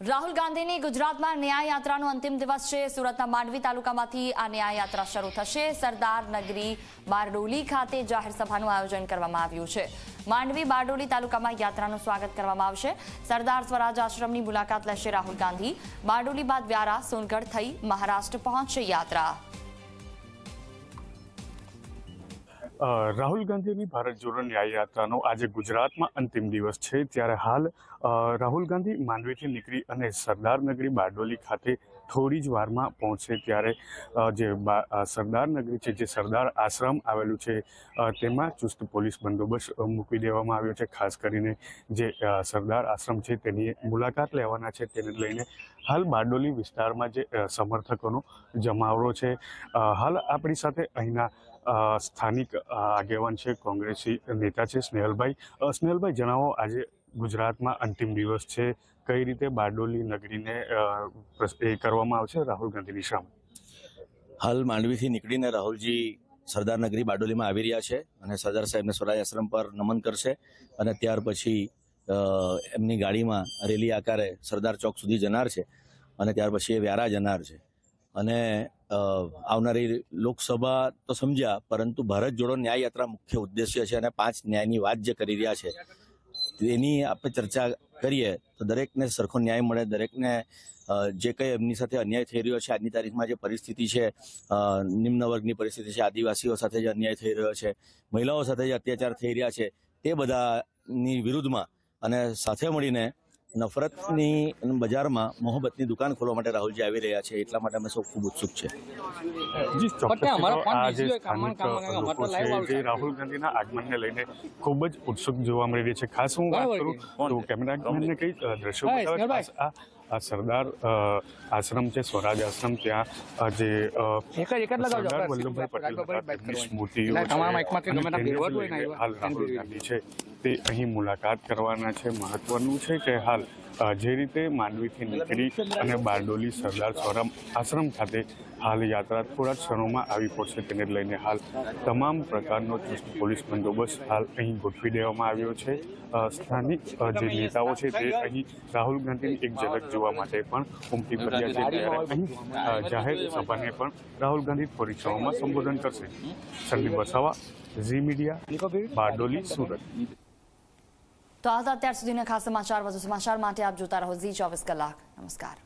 રાહુલ ગાંધીની ગુજરાતમાં ન્યાય યાત્રાનો અંતિમ દિવસ છે. સુરતના માંડવી તાલુકામાંથી આ ન્યાય યાત્રા શરૂ થશે. સરદાર નગરી બારડોલી ખાતે જાહેર સભાનું આયોજન કરવામાં આવ્યું છે. માંડવી બારડોલી તાલુકામાં યાત્રાનું સ્વાગત કરવામાં આવશે. સરદાર સ્વરાજ આશ્રમની મુલાકાત લેશે રાહુલ ગાંધી. બારડોલી બાદ વ્યારા, સોનગઢ થઈ મહારાષ્ટ્ર પહોંચશે યાત્રા. રાહુલ ગાંધીની ભારત જોડો ન્યાય યાત્રાનો આજે ગુજરાતમાં અંતિમ દિવસ છે. ત્યારે હાલ રાહુલ ગાંધી માંડવીથી નીકળી અને સરદારનગરી બારડોલી ખાતે થોડી જ વારમાં પહોંચશે ત્યારે જે અ, છે જે સરદાર આશ્રમ આવેલું છે તેમાં ચુસ્ત પોલીસ બંદોબસ્ત મૂકી દેવામાં આવ્યો છે. ખાસ કરીને જે સરદાર આશ્રમ છે તેની મુલાકાત લેવાના છે. તેને લઈને હાલ બારડોલી વિસ્તારમાં જે સમર્થકોનો જમાવડો છે. હાલ આપણી સાથે અહીંના સ્થાનિક આગેવાન છે, કોંગ્રેસી નેતા છે સ્નેહલભાઈ. સ્નેહલભાઈ, જણાવો આજે ગુજરાતમાં અંતિમ દિવસ છે. કઈ રીતે બારડોલી નગરીને એ કરવામાં આવશે? રાહુલ ગાંધીની સામે હાલ માંડવીથી નીકળીને રાહુલજી સરદાર નગરી બારડોલીમાં આવી રહ્યા છે અને સરદાર સાહેબને સ્વરાજ આશ્રમ પર નમન કરશે અને ત્યાર પછી એમની ગાડીમાં રેલી આકારે સરદાર ચોક સુધી જનાર છે અને ત્યાર પછી એ વ્યારા જનાર છે. અને આવનારી લોકસભા તો સમજ્યા, પરંતુ ભારત જોડો ન્યાય યાત્રા મુખ્ય ઉદ્દેશ્ય છે અને પાંચ ન્યાયની વાત જે કરી રહ્યા છે એની આપણે ચર્ચા કરીએ તો દરેકને સરખો ન્યાય મળે, દરેકને જે કંઈ એમની સાથે અન્યાય થઈ રહ્યો છે, આજની તારીખમાં જે પરિસ્થિતિ છે નિમ્ન વર્ગની પરિસ્થિતિ છે, આદિવાસીઓ સાથે જે અન્યાય થઈ રહ્યો છે, મહિલાઓ સાથે જે અત્યાચાર થઈ રહ્યા છે, તે બધાની વિરુદ્ધમાં અને સાથે મળીને નફરતની બજારમાં મોહબ્બતની દુકાન ખોલવા માટે રાહુલજી આવી રહ્યા છે એટલા માટે અમે સૌ ખૂબ ઉત્સુક છે. સ્થાનિક લોકો જે રાહુલ ગાંધીના આગમનને લઈને ખૂબ જ ઉત્સુક જોવા મળી રહી છે. ખાસ હું વાત કરું કે? તો કેમેરામેનને કઈ દ્રશ્યો બતાવે આ સરદાર આશ્રમ છે સ્વરાજ આશ્રમ ત્યાં જે સરદાર વલ્લભભાઈ પટેલ. સ્મૃતિઓ. હાલ રાહુલ ગાંધી છે તે અહીં મુલાકાત કરવાના છે મહત્વનું છે કે હાલ જે રીતે માંડવીથી નીકળી અને બારડોલી સરદાર સ્વરામ આશ્રમ ખાતે હાલ યાત્રા થોડા ક્ષણોમાં આવી પહોંચશે તેને લઈને હાલ તમામ પ્રકારનો ચુસ્ત પોલીસ બંદોબસ્ત હાલ અહીં ગોઠવી દેવામાં આવ્યો છે સ્થાનિક જે નેતાઓ છે તે અહીં રાહુલ ગાંધીની એક ઝલક જોવા માટે પણ ઉમટી પડ્યા છે ત્યારે અહીં જાહેર સભાને પણ રાહુલ ગાંધી થોડી સંબોધન કરશે. Sandeep Vasava Zee media Bardoli Surat. તો આ હતા અત્યાર સુધીના ખાસ સમાચાર વધુ સમાચાર માટે આપ જોતા રહો ઝી ચોવીસ કલાક. નમસ્કાર.